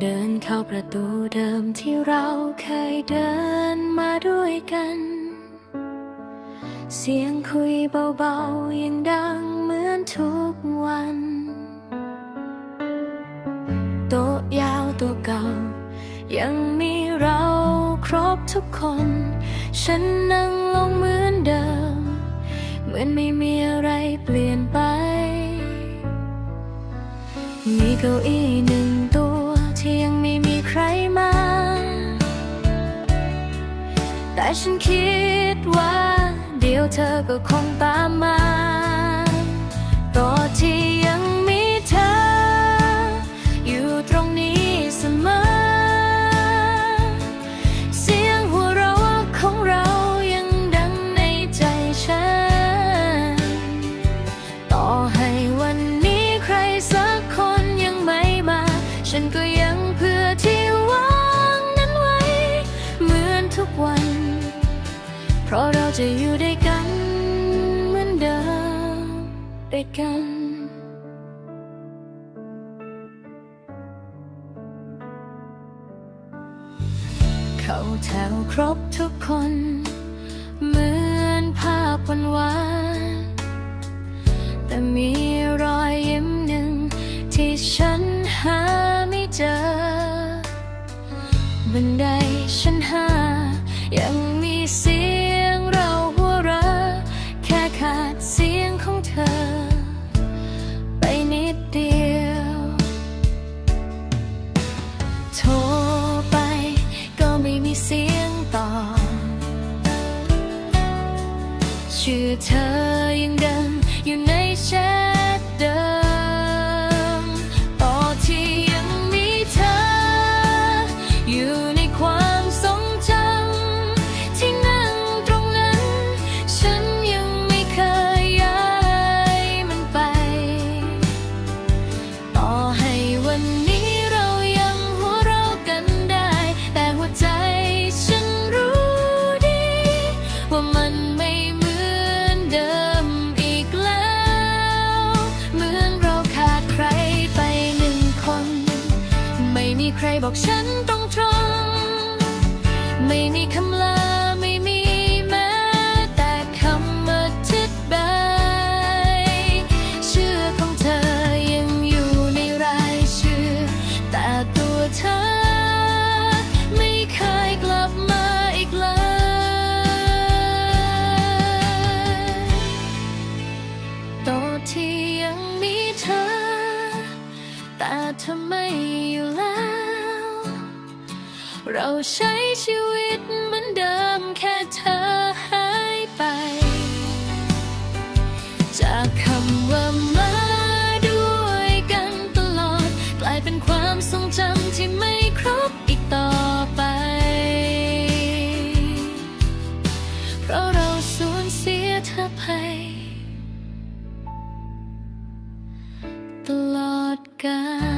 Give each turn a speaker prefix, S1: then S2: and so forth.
S1: เดินเข้าประตูเดิมที่เราเคยเดินมาด้วยกัน เสียงคุยเบาๆยังดังเหมือนทุกวัน โต๊ะยาวตัวเก่า ยังมีเราครบทุกคน ฉันนั่งลงเหมือนเดิม เหมือนไม่มีอะไรเปลี่ยนไป มีเก้าอี้หนึ่ง ฉันคิดว่า เดี๋ยวเธอก็คงตามมาต่อที่ ด้วยกัน เข้าแถวครบทุกคน เหมือนภาพวันวานแต่มีรอยยิ้มหนึ่ง ที่ฉันหาไม่เจอ บันไดชั้นหา ยังมีเสียงเราหัวเราะแค่ขาดเสียงของเธอ ชื่อเธอ บอกฉันตรงตรงๆไม่มีคำลาไม่มีแม้แต่คำอธิบายชื่อของเธอยังอยู่ในรายชื่อ แต่ตัวเธอไม่เคยกลับมาอีกเลยต่อที่ยังมีเธอ แต่เธอไม่อยู่แล้ว เราใช้ชีวิตเหมือนเดิมแค่เธอหายไป จากคำว่ามาด้วยกันตลอด กลายเป็นความทรงจำที่ไม่ครบอีกต่อไป เพราะเราสูญเสียเธอไปตลอดกาล